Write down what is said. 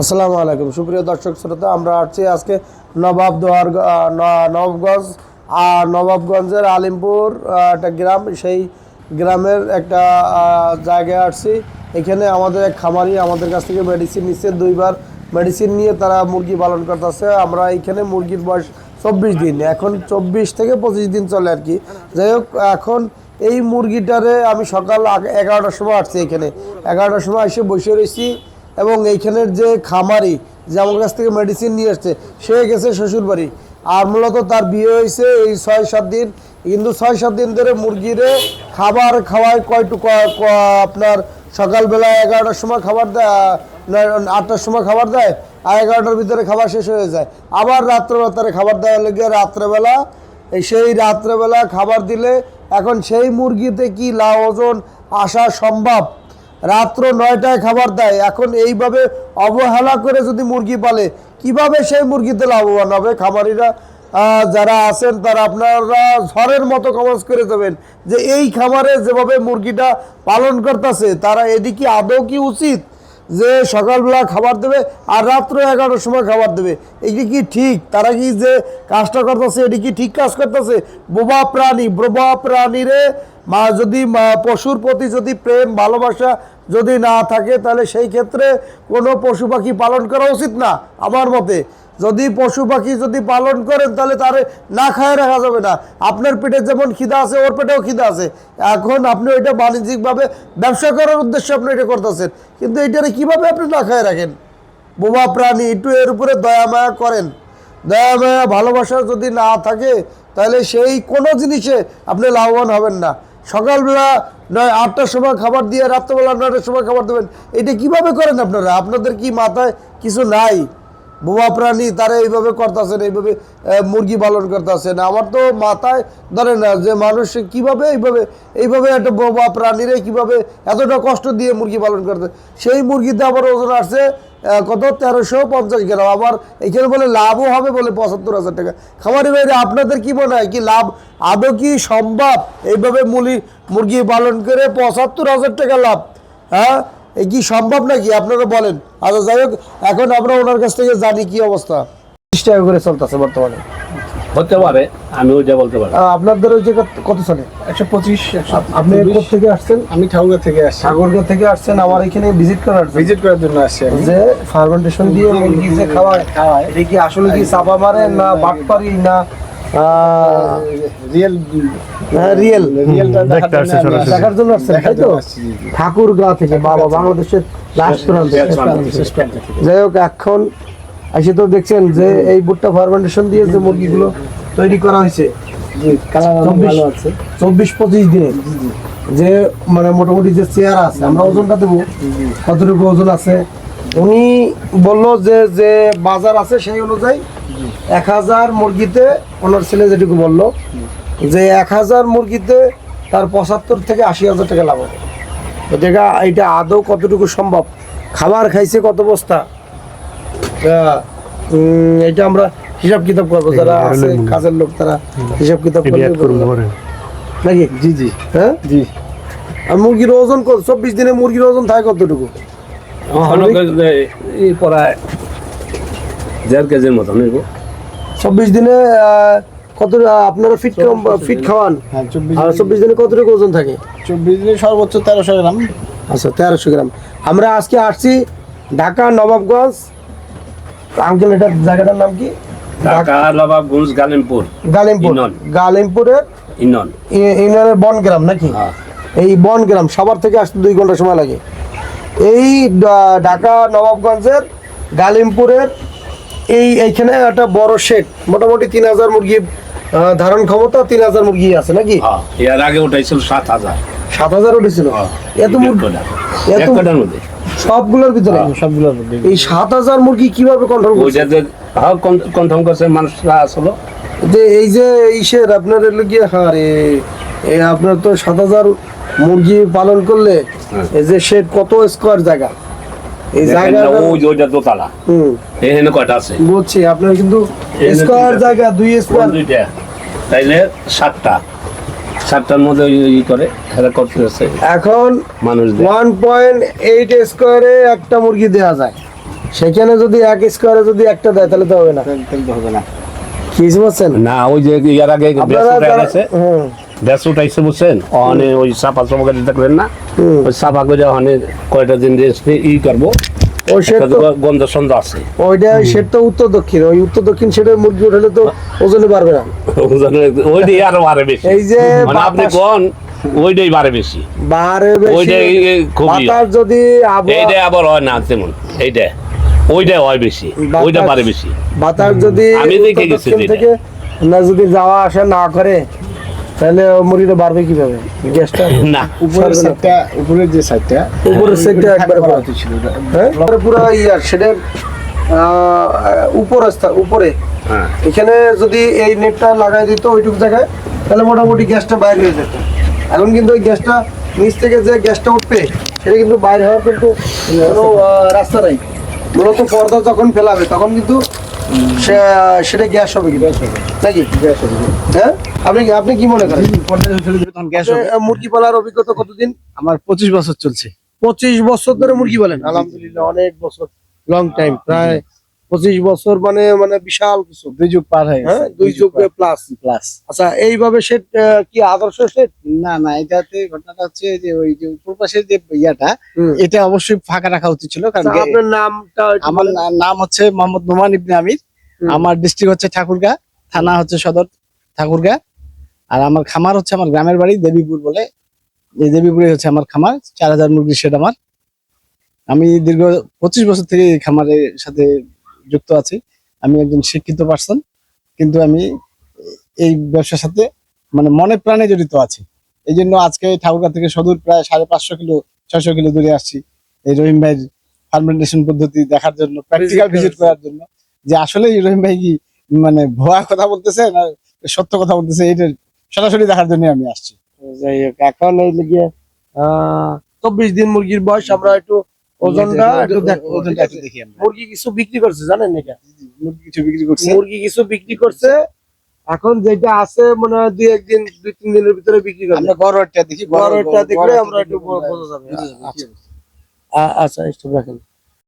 আসসালামু আলাইকুম। সুপ্রিয় দর্শক শ্রোতা, আমরা আসছি আজকে নবাব দোয়ার নবাবগঞ্জ আর নবাবগঞ্জের আলিমপুর একটা গ্রাম, সেই গ্রামের একটা জায়গায় আসছি। এখানে আমাদের এক খামারি আমাদের কাছ থেকে মেডিসিন নিচ্ছে। দুইবার মেডিসিন নিয়ে তারা মুরগি পালন করতেছে। আমরা এখানে মুরগির বয়স চব্বিশ দিন, এখন চব্বিশ থেকে পঁচিশ দিন চলে আর কি। যাই হোক, এখন এই মুরগিটারে আমি সকাল এগারোটার সময় আসছি এখানে। এগারোটার সময় এসে বসে রয়েছি। এবং এইখানের যে খামারি যে আমার কাছ থেকে মেডিসিন নিয়ে আসছে, সে গেছে শ্বশুর বাড়ি আর মূলত তার বিয়ে হয়েছে এই ছয় সাত দিন। কিন্তু ছয় সাত দিন ধরে মুরগিরে খাবার খাওয়ায় কয়টু ক- ক- আপনার সকালবেলা এগারোটার সময় খাবার দেয় আটটার সময় খাবার দেয়, আর এগারোটার ভিতরে খাবার শেষ হয়ে যায়। আবার রাত্রেবেলা তারা খাবার দেওয়ার লেগে রাত্রেবেলা সেই রাত্রেবেলা খাবার দিলে এখন সেই মুরগিতে কি লাভ ওজন আসা সম্ভব? রাত্র নয়টায় খাবার দেয়। এখন এইভাবে অবহেলা করে যদি মুরগি পালে, কীভাবে সেই মুরগিতে লাভবান হবে? খামারিরা যারা আছেন, তারা আপনারা ঝড়ের মতো কমাজ করে দেবেন যে এই খামারে যেভাবে মুরগিটা পালন করতেছে, তারা এদিকে আদৌ কি উচিত? যে সকালবেলা খাবার দেবে আর রাত্র এগারোটার সময় খাবার দেবে। এটি কি ঠিক? তারা কি যে কাজটা করতেছে, এটি কি ঠিক কাজ করতেছে? বোবা প্রাণী, বোবা প্রাণীরে মা যদি পশুর প্রতি যদি প্রেম, ভালোবাসা যদি না থাকে, তাহলে সেই ক্ষেত্রে কোনো পশু পাখি পালন করা উচিত না, আমার মতে। যদি পশু পাখি যদি পালন করেন, তাহলে তার না খায় রাখা যাবে না। আপনার পেটে যেমন খিদা আছে, ওর পেটেও খিদা আছে। এখন আপনি ওইটা বাণিজ্যিকভাবে ব্যবসা করার উদ্দেশ্যে আপনি এটা করতেছেন। কিন্তু এটারে কীভাবে আপনি না খায় রাখেন? বোবা প্রাণী একটু এর উপরে দয়া মায়া করেন। দয়া মায়া, ভালোবাসা যদি না থাকে, তাহলে সেই কোনো জিনিসে আপনি লাভবান হবেন না। সকালবেলা নয়, আটটার সময় খাবার দিয়ে রাত্রেবেলা নয়টার সময় খাবার দেবেন। এটা কীভাবে করেন আপনারা? আপনাদের কি মাথায় কিছু নাই? বোবা প্রাণী তারা এইভাবে করতেছেন এইভাবে মুরগি পালন করতেছেন আমার তো মাথায় ধরে না যে মানুষ কীভাবে এইভাবে এইভাবে একটা বোবা প্রাণীরে কীভাবে এতটা কষ্ট দিয়ে মুরগি পালন করতে সেই মুরগিতে আবার ওজন আসছে কত? তেরোশো পঞ্চাশ গ্রাম। আবার এখানে বলে লাভও হবে বলে পঁচাত্তর হাজার টাকা। খামারি বাইরে আপনাদের কি মনে হয় কি লাভ? আদৌ কি সম্ভব এইভাবে মুলি মুরগি পালন করে পঁচাত্তর হাজার টাকা লাভ? হ্যাঁ? কি সম্ভব নাকি? আপনারা বলেন। আচ্ছা যাই হোক এখন আমরা ওনার কাছ থেকে জানি কি অবস্থা। তিরিশ টাকা করে চলতেছে বর্তমানে। হতে পারে আমি ওইটা বলতে পারি আহ, আপনাদের ওই জায়গা কত চলে? একশো পঁচিশ আপনি থেকে আসছেন? আমি ঠাকুরগাঁ থেকে আসছি। সাগরগা থেকে আসছেন আমার এখানে ভিজিট করার ভিজিট করার জন্য আসছি যে ফার্মেন্টেশন দিয়ে মুরগি যে খাওয়ায় খাওয়ায়। এটা কি আসলে কি চাপা মারে না বাটপারি না রিয়েল রিয়েল। দেখতে আসছে সরাসরি। দেখার জন্য তাই তো? ঠাকুর গা থেকে বাবা বাংলাদেশের লাস্ট প্রান্ত। যাই হোক এখন এসে তো দেখছেন যে এই ভুট্টা ফার্মেন্টেশন দিয়ে যে মুরগিগুলো তৈরি করা হয়েছে। চব্বিশ পঁচিশ দিনে। যে মানে মোটামুটি যে চেয়ার আছে আমরা ওজনটা দেবো। কতটুকু ওজন আছে? উনি বলল যে যে বাজার আছে সেই অনুযায়ী এক হাজার মুরগিতে ওনার ছেলে যেটুকু বলল যে এক হাজার মুরগিতে তার পঁচাত্তর থেকে আশি হাজার টাকা লাভ হবে। এটা এটা আদৌ কতটুকু সম্ভব? খাবার খাইছে কত বস্তা? এটা আমরা হিসাব কিতাব করব যারা আছে কাজের লোক তারা হিসাব কিতাব পরে নাকি? জি জি। হ্যাঁ? জি। আর মুরগির ওজন কত? চব্বিশ দিনে মুরগির ওজন থাকে কতটুকু? প্রায় দেড় কেজির মতন হইব চব্বিশ দিনে কত আপনারা ফিট ফিট খাওয়ান? হ্যাঁ চব্বিশ আর চব্বিশ দিনে কতটুকু ওজন থাকে? চব্বিশ দিনে সর্বোচ্চ তেরোশো গ্রাম। আচ্ছা তেরোশো গ্রাম। আমরা আজকে আসছি ঢাকা নবাবগঞ্জ। আঙ্কেল এটার জায়গাটার নাম কি? ঢাকা নবাবগঞ্জ গালিমপুর। গালিমপুর। ইনন। গালিমপুরের ইনন। ই- ইউনিয়নের বনগ্রাম নাকি? হ্যাঁ। এই বনগ্রাম সবার থেকে আসতে দুই ঘণ্টা সময় লাগে। এই ঢাকা নবাবগঞ্জের গালিমপুরের এই এইখানে একটা বড় শেড মোটামুটি তিন হাজার মুরগি ধারণ ক্ষমতা তিন হাজার মুরগি আছে নাকি? হ্যাঁ এর আগে উঠাইছিল সাত হাজার। সাত হাজার উঠেছিল? এত মুরগি এত মধ্যে। সবগুলোর ভিতরে? সবগুলো এই সাত হাজার মুরগি কীভাবে কন্ট্রোল করছে? হ্যাঁ কনফার্ম করছে মানুষরা আসলো। যে এই যে ইসের আপনার এলো গিয়ে হ্যাঁ রে আপনার তো সাত হাজার মুরগি পালন করলে এই যে শেড কত স্কোয়ার জায়গা? এই ওই ওইটা দোতলা। হুম। এখানে কয়টা আছে? বুঝছি আপনার কিন্তু স্কোয়ার জায়গা দুই স্কোয়ার দুইটা? তাইলে সাতটা। সাতটার মধ্যে ই করে খেলা করতেছে এখন মানুষ। ওয়ান পয়েন্ট এইট স্কোয়ারে একটা মুরগি দেওয়া যায়। সেখানে যদি এক স্কোয়ারে যদি একটা দেয় তাহলে তো হবে না। তাহলে তাহলে তো হবে না। কি বুঝতে পারছেন না ওই যে ইয়ার আগে আপনারা উঠাইছে বুঝছেন? অনে ওই করে দেখলেন না? ওই সাপা করে অনে কয়টা দিন রেস্ট ই করব। ওই তো গন্ধ সন্ধ আছে। ওইটা তো উত্তর দক্ষিণ। ওই উত্তর দক্ষিণ মুরগি উঠালে তো ওজনে পারবে না। ওইটাই আরও বাড়ে বেশি। এই যে মানে আপনি ওইটাই বাড়ে বেশি। বেশি। ওইটাই খুবই বাতাস যদি এইটা আবার হয় না তেমন এইটা ওইটা হয় বেশি। ওইটা পারে বেশি। বাতাস যদি আমি দেখে গেছি থেকে না যদি যাওয়া আসা না করে তাহলে মুরগিটা বাড়বে কীভাবে? গ্যাসটা না। উপরের সাইডটা উপরের যে সাইডটা উপরের সাইডটা একবারে করা। ছিল। হ্যাঁ? পুরো ইয়ার সেটার উপর উপরে। হ্যাঁ। এখানে যদি এই নেটটা লাগাই দিত ওইটুকু জায়গায় তাহলে মোটামুটি গ্যাসটা বাইরে হয়ে যেত। এখন কিন্তু ওই গ্যাসটা নিচ থেকে যে গ্যাসটা উঠবে সেটা কিন্তু বাইরে হওয়ার কিন্তু কোনো রাস্তা নাই। মূলত পর্দা যখন ফেলাবে তখন কিন্তু সেটা গ্যাস হবে কি? গ্যাস হবে। নাকি? গ্যাস হবে। হ্যাঁ? আপনি আপনি কি মনে করেন? মুরগি পালার অভিজ্ঞতা কতদিন? আমার পঁচিশ বছর চলছে। পঁচিশ বছর ধরে মুরগি পালেন? আলহামদুলিল্লাহ অনেক বছর। লং টাইম প্রায় পঁচিশ বছর মানে মানে বিশাল কিছু। দুই যুগ পার হয়ে হ্যাঁ গেছে দুই যুগ প্লাস প্লাস আচ্ছা এইভাবে সেট কি আদর্শ সেট না না এটাতে ঘটনাটা হচ্ছে যে ওই যে উপর পাশের যে ইয়াটা এটা অবশ্যই ফাঁকা রাখা উচিত ছিল কারণ আচ্ছা, আপনার নামটা আমার নাম হচ্ছে মোহাম্মদ নোমান ইবনে আমির। আমার ডিস্ট্রিক্ট হচ্ছে ঠাকুরগাঁ থানা হচ্ছে সদর ঠাকুরগাঁ। আর আমার খামার হচ্ছে আমার গ্রামের বাড়ি দেবীপুর বলে। এই দেবীপুরে হচ্ছে আমার খামার চার হাজার মুরগির শেড আমার। আমি দীর্ঘ পঁচিশ বছর থেকে খামারের সাথে যুক্ত আছি। আমি একজন শিক্ষিত পার্সন কিন্তু আমি এই ব্যবসার সাথে মানে মনে প্রাণে জড়িত আছি। এই জন্য আজকে ঠাকুরগাঁ থেকে সদূর প্রায় সাড়ে পাঁচশো কিলো ছয়শো কিলো দূরে আসছি এই রহিম ভাইয়ের ফার্মেন্টেশন পদ্ধতি দেখার জন্য প্র্যাকটিক্যাল ভিজিট করার জন্য। যে আসলে রহিম ভাই কি মানে ভুয়া কথা বলতেছে না সত্য কথা বলতেছে এটা সরাসরি দেখার জন্য আমি আসছি। যাই হোক এখন এই লিগে চব্বিশ দিন মুরগির বয়স আমরা একটু ওজনটা একটু ওজনটা একটু দেখি আমরা। মুরগি কিছু বিক্রি করছে জানেন এটা মুরগি কিছু বিক্রি করছে। মুরগি কিছু বিক্রি করছে। এখন যেটা আছে মনে হয় দুই একদিন দুই তিন দিনের ভিতরে বিক্রি করবে। আমরা গড়টা দেখি দেখলে আমরা একটু বোঝা যাবে। আচ্ছা আচ্ছা রাখেন।